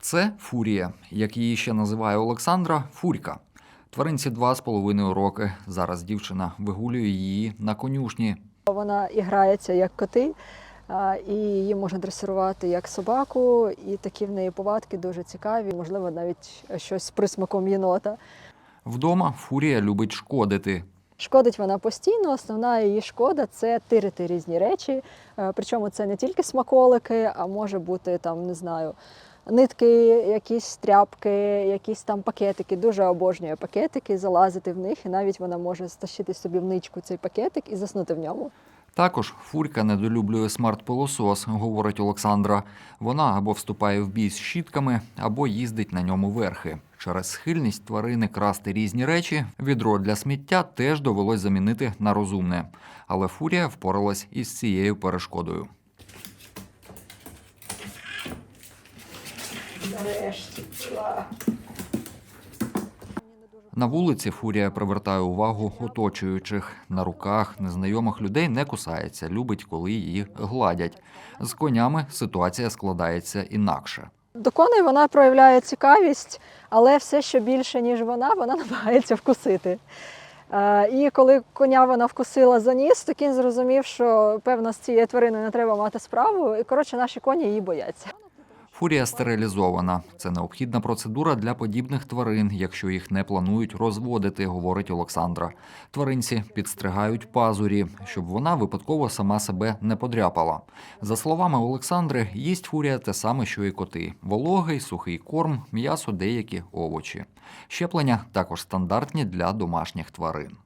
Це фурія, як її ще називає Олександра, фурька. Тваринці два з половиною роки. Зараз дівчина вигулює її на конюшні. Вона і грається як коти, і її можна дресирувати як собаку, і такі в неї повадки дуже цікаві, можливо, навіть щось з присмаком єнота. Вдома фурія любить шкодити. Шкодить вона постійно. Основна її шкода це тирити різні речі. Е, Причому це не тільки смаколики, а може бути там, не знаю, нитки, якісь тряпки, якісь там пакетики. Дуже обожнює пакетики, залазити в них, і навіть вона може стащити собі в ничку цей пакетик і заснути в ньому. Також фурька недолюблює смарт-пилосос, говорить Олександра. Вона або вступає в бій з щітками, або їздить на ньому верхи. Через схильність тварини красти різні речі, відро для сміття теж довелось замінити на розумне. Але фурія впоралась із цією перешкодою. На вулиці фурія привертає увагу оточуючих. На руках незнайомих людей не кусається, любить, коли її гладять. З конями ситуація складається інакше. До коней вона проявляє цікавість, але все, що більше, ніж вона, вона намагається вкусити. Е, І коли коня вона вкусила за ніс, то кінь зрозумів, що певно з цією твариною не треба мати справу. І коротше, наші коні її бояться. Фурія стерилізована. Це необхідна процедура для подібних тварин, якщо їх не планують розводити, говорить Олександра. Тваринці підстригають пазурі, щоб вона випадково сама себе не подряпала. За словами Олександри, їсть фурія те саме, що і коти: вологий, сухий корм, м'ясо, деякі овочі. Щеплення також стандартні для домашніх тварин.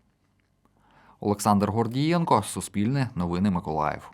Олександр Гордієнко, Суспільне, Новини Миколаїв.